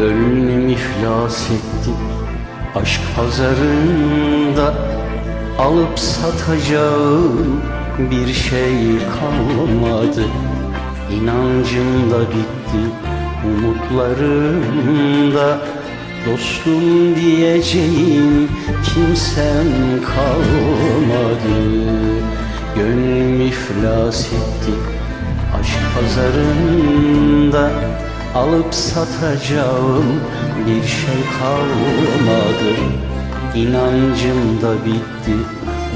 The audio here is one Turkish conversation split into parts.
Gönlüm iflas etti Aşk pazarında Alıp satacağım Bir şey kalmadı. İnancım da bitti Umutlarım da Dostum diyeceğim kimsem kalmadı. Gönlüm iflas etti Aşk pazarında Alıp satacağım bir şey kalmadı. İnancım da bitti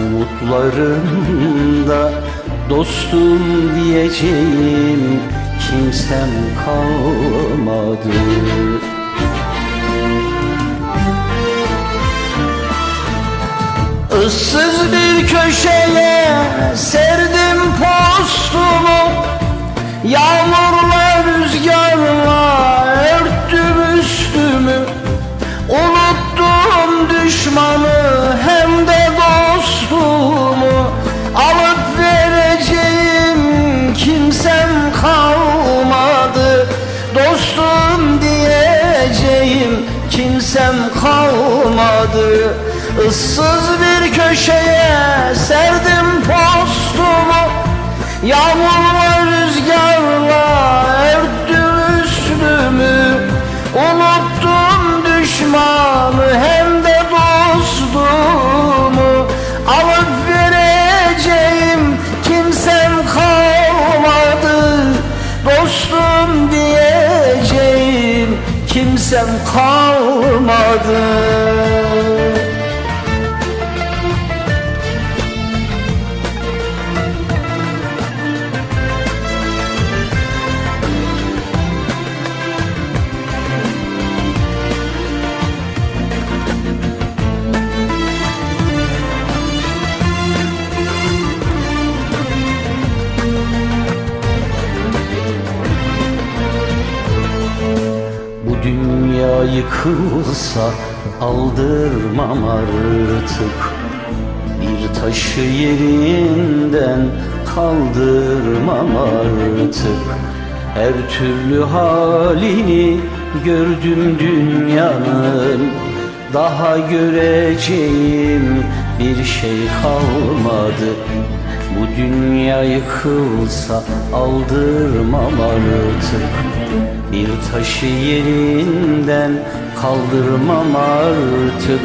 Umutlarım da Dostum diyeceğim kimsem kalmadı. Issız bir köşeye serdim postumu. Yağmurla kimsem kalmadı. Issız bir köşeye serdim postumu. Yağmurla rüzgarla örttüm üstümü. Unuttum düşmanı hem de dostumu. Alıp vereceğim kimsem kalmadı. Dostum diyeceğim kimsem kalmadı yıkılsa aldırmam artık. Bir taşı yerinden kaldırmam artık. Her türlü halini gördüm dünyanın. Daha göreceğim şey kalmadı. Bu dünya yıkılsa aldırmam artık. Bir taşı yerinden kaldırmam artık.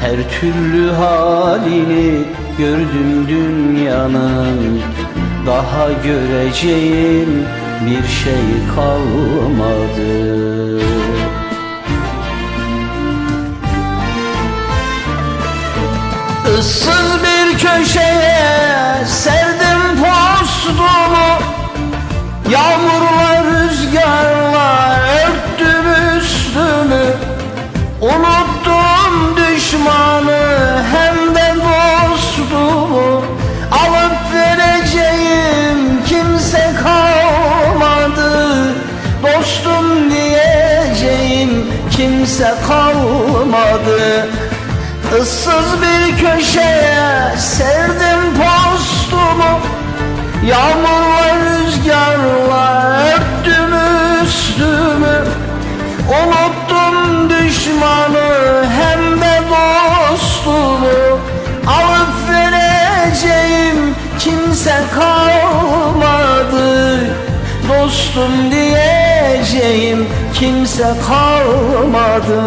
Her türlü halini gördüm dünyanın. Daha göreceğim bir şey kalmadı kimse kalmadı. Issız bir köşeye serdim postumu. Yağmurla rüzgarla örttüm üstümü Unuttum düşmanı hem de dostumu. Alıp vereceğim kimse kalmadı. Dostum diyeceğim kimse kalmadı